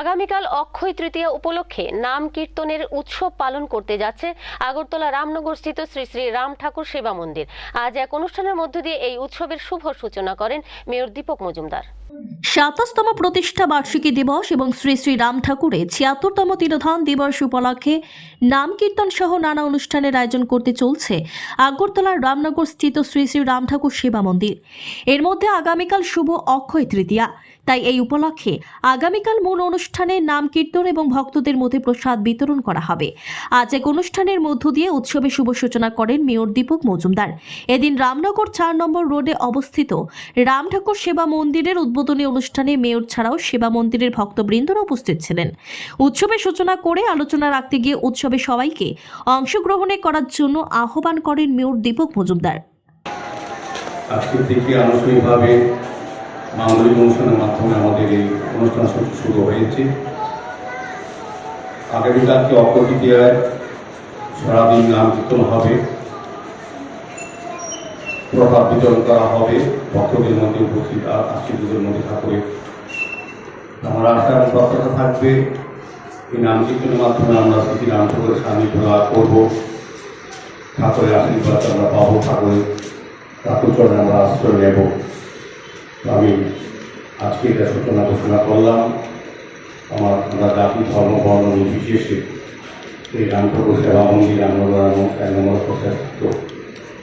আগামীকাল অক্ষয় তৃতীয়া উপলক্ষে নাম কীর্তনের উৎসব পালন করতে যাচ্ছে আগরতলা রামনগরস্থিত শ্রী শ্রী রাম ঠাকুর সেবা মন্দির। আজ এক অনুষ্ঠানের মধ্য দিয়ে এই উৎসবের শুভ সূচনা করেন মেয়র দীপক মজুমদার। সাতাশতম প্রতিষ্ঠা বার্ষিকী দিবস এবং শ্রী শ্রী রাম ঠাকুরের ছিয়াত্তরতম তিরোধান দিবস উপলক্ষে নাম কীর্তন সহ নানা অনুষ্ঠানের আয়োজন করতে চলছে আগরতলার রামনগর স্থিত শ্রী শ্রী রাম ঠাকুর সেবা মন্দির। এর মধ্যে আগামীকাল শুভ অক্ষয় তৃতীয়া। তাই এই উপলক্ষে আগামীকাল মূল অনুষ্ঠানে নাম কীর্তন এবং ভক্তদের মধ্যে প্রসাদ বিতরণ করা হবে। আজ এক অনুষ্ঠানের মধ্য দিয়ে উৎসবে শুভ সূচনা করেন মেয়র দীপক মজুমদার। এদিন রামনগর চার নম্বর রোডে অবস্থিত রাম ঠাকুর সেবা মন্দিরের উদ্বোধনী অনুষ্ঠানে মেয়র ছাড়াও সেবা মন্দিরের ভক্তবৃন্দরা উপস্থিত ছিলেন। উৎসবের সূচনা করে আলোচনা রাখতে গিয়ে উৎসবে সবাইকে অংশগ্রহণে করার জন্য আহ্বান করেন মেয়র দীপক মজুমদার। আজকের থেকে আনুষ্ঠানিকভাবে মাঙ্গলিক অনুষ্ঠানের মাধ্যমে আমাদের এই অনুষ্ঠান শুরু হয়েছে। আগামীকালকে অপরদিতিয়ায় সারাদিন নাম কীর্তন হবে। প্রভাব বিতরণ করা হবে। ভক্তদের মধ্যে উপস্থিত আ- আশীর্বাদের মধ্যে ঠাকুরের। আমার আশা এবং প্রত্যাশা থাকবে, এই নাম কীর্তনের মাধ্যমে আমরা শ্রী রাম ঠাকুরের সান্নিধ্য লাভ করব। ঠাকুরের আশীর্বাদ আমরা পাবো ঠাকুরের। ঠাকুর চরণে আমরা আশ্রয় নেব। আমি আজকে এটা সূচনা ঘোষণা করলাম। আমার আমরা জাতি, ধর্ম, বর্ণ নির্বিশেষে এই রামপ্রভু সেবা মন্দির রামনগর এক নম্বর প্রচেষ্টা